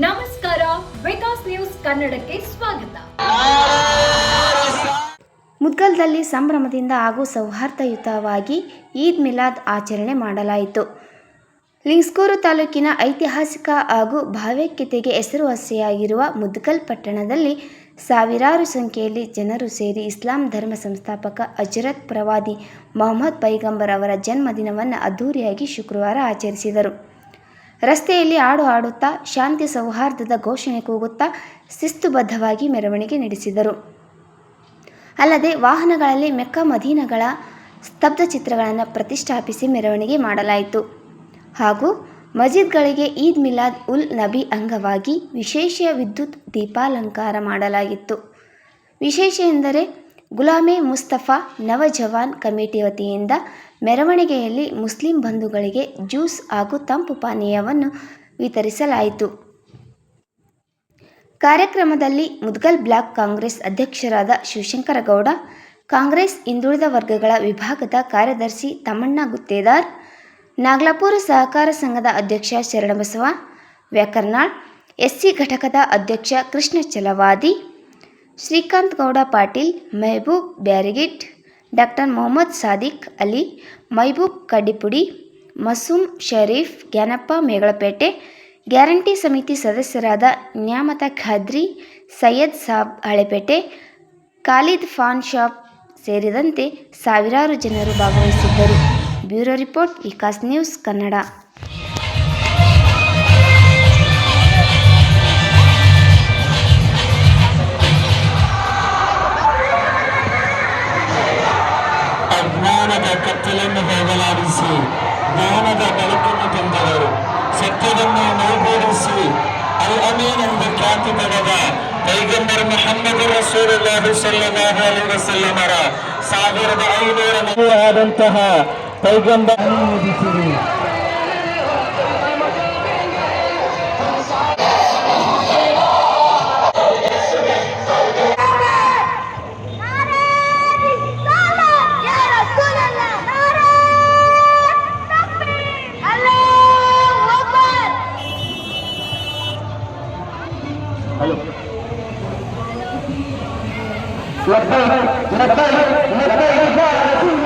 ನಮಸ್ಕಾರ ವಿಕಾಸ್ ನ್ಯೂಸ್ ಕನ್ನಡಕ್ಕೆ ಸ್ವಾಗತ. ಮುದ್ಗಲ್ದಲ್ಲಿ ಸಂಭ್ರಮದಿಂದ ಹಾಗೂ ಸೌಹಾರ್ದಯುತವಾಗಿ ಈದ್ ಮಿಲಾದ್ ಆಚರಣೆ ಮಾಡಲಾಯಿತು. ಲಿಂಗ್ಸ್ಕೂರು ತಾಲೂಕಿನ ಐತಿಹಾಸಿಕ ಹಾಗೂ ಭಾವೈಕ್ಯತೆಗೆ ಹೆಸರುವಾಸಿಯಾಗಿರುವ ಮುದ್ಗಲ್ ಪಟ್ಟಣದಲ್ಲಿ ಸಾವಿರಾರು ಸಂಖ್ಯೆಯಲ್ಲಿ ಜನರು ಸೇರಿ ಇಸ್ಲಾಂ ಧರ್ಮ ಸಂಸ್ಥಾಪಕ ಅಜರತ್ ಪ್ರವಾದಿ ಮೊಹಮ್ಮದ್ ಪೈಗಂಬರ್ ಅವರ ಜನ್ಮದಿನವನ್ನು ಅದ್ಧೂರಿಯಾಗಿ ಶುಕ್ರವಾರ ಆಚರಿಸಿದರು. ರಸ್ತೆಯಲ್ಲಿ ಹಾಡು ಹಾಡುತ್ತಾ ಶಾಂತಿ ಸೌಹಾರ್ದದ ಘೋಷಣೆ ಕೂಗುತ್ತಾ ಶಿಸ್ತುಬದ್ಧವಾಗಿ ಮೆರವಣಿಗೆ ನಡೆಸಿದರು. ಅಲ್ಲದೆ ವಾಹನಗಳಲ್ಲಿ ಮೆಕ್ಕ ಮದೀನಗಳ ಸ್ತಬ್ಧ ಚಿತ್ರಗಳನ್ನು ಪ್ರತಿಷ್ಠಾಪಿಸಿ ಮೆರವಣಿಗೆ ಮಾಡಲಾಯಿತು. ಹಾಗೂ ಮಸ್ಜಿದ್ಗಳಿಗೆ ಈದ್ ಮಿಲಾದ್ ಉಲ್ ನಬಿ ಅಂಗವಾಗಿ ವಿಶೇಷ ವಿದ್ಯುತ್ ದೀಪಾಲಂಕಾರ ಮಾಡಲಾಗಿತ್ತು. ವಿಶೇಷ ಎಂದರೆ ಗುಲಾಮೆ ಮುಸ್ತಫಾ ನವಜವಾನ್ ಕಮಿಟಿ ವತಿಯಿಂದ ಮೆರವಣಿಗೆಯಲ್ಲಿ ಮುಸ್ಲಿಂ ಬಂಧುಗಳಿಗೆ ಜ್ಯೂಸ್ ಹಾಗೂ ತಂಪು ಪಾನೀಯವನ್ನು ವಿತರಿಸಲಾಯಿತು. ಕಾರ್ಯಕ್ರಮದಲ್ಲಿ ಮುದ್ಗಲ್ ಬ್ಲಾಕ್ ಕಾಂಗ್ರೆಸ್ ಅಧ್ಯಕ್ಷರಾದ ಶಿವಶಂಕರಗೌಡ ಕಾಂಗ್ರೆಸ್ ಹಿಂದುಳಿದ ವರ್ಗಗಳ ವಿಭಾಗದ ಕಾರ್ಯದರ್ಶಿ ತಮ್ಮಣ್ಣ ಗುತ್ತೇದಾರ್, ನಾಗ್ಲಾಪುರ ಸಹಕಾರ ಸಂಘದ ಅಧ್ಯಕ್ಷ ಶರಣಬಸವ, ವ್ಯಾಕರ್ನಾಳ್, ಎಸ್ಸಿ ಘಟಕದ ಅಧ್ಯಕ್ಷ ಕೃಷ್ಣ ಚಲವಾದಿ ಶ್ರೀಕಾಂತ್ ಗೌಡ ಪಾಟೀಲ್, ಮೆಹಬೂಬ್ ಬ್ಯಾರಿಗಿಟ್, ಡಾಕ್ಟರ್ ಮೊಹಮ್ಮದ್ ಸಾದಿಕ್ ಅಲಿ, ಮೈಬೂಬ್ ಕಡ್ಡಿಪುಡಿ, ಮಸೂಮ್ ಶರೀಫ್, ಜ್ಞಾನಪ್ಪ ಮೇಗಳಪೇಟೆ, ಗ್ಯಾರಂಟಿ ಸಮಿತಿ ಸದಸ್ಯರಾದ ನ್ಯಾಮತ ಖಾದ್ರಿ, ಸೈಯದ್ ಸಾಬ್ ಹಳೆಪೇಟೆ, ಖಾಲಿದ್ ಫಾನ್ ಶಾಪ್ ಸೇರಿದಂತೆ ಸಾವಿರಾರು ಜನರು ಭಾಗವಹಿಸಿದ್ದರು. Bureau report, Vikas news Kannada. ಅಜ್ಞಾನದ ಕತ್ತಲನ್ನು ಹೋಗಲಾಡಿಸಿ, ಜ್ಞಾನದ ಬೆಳಕನ್ನು ತಂದವರು. ಸತ್ಯವನ್ನು ಮೈಗೂಡಿಸಿ ಅಲ್ ಅಮೀನ್ ಎಂದು ಖ್ಯಾತಿ ಪಡೆದ ಪೈಗಂಬರ್ ಮೊಹಮ್ಮದ್ ರಸೂಲುಲ್ಲಾಹಿ ಸಲ್ಲಲ್ಲಾಹು ಅಲೈಹಿ ವಸಲ್ಲಮರ ಸಾವಿರದ ಐನೂರ ಆದಂತಹ ಪೈಗಂಬರ್ La paz, la paz, la paz, la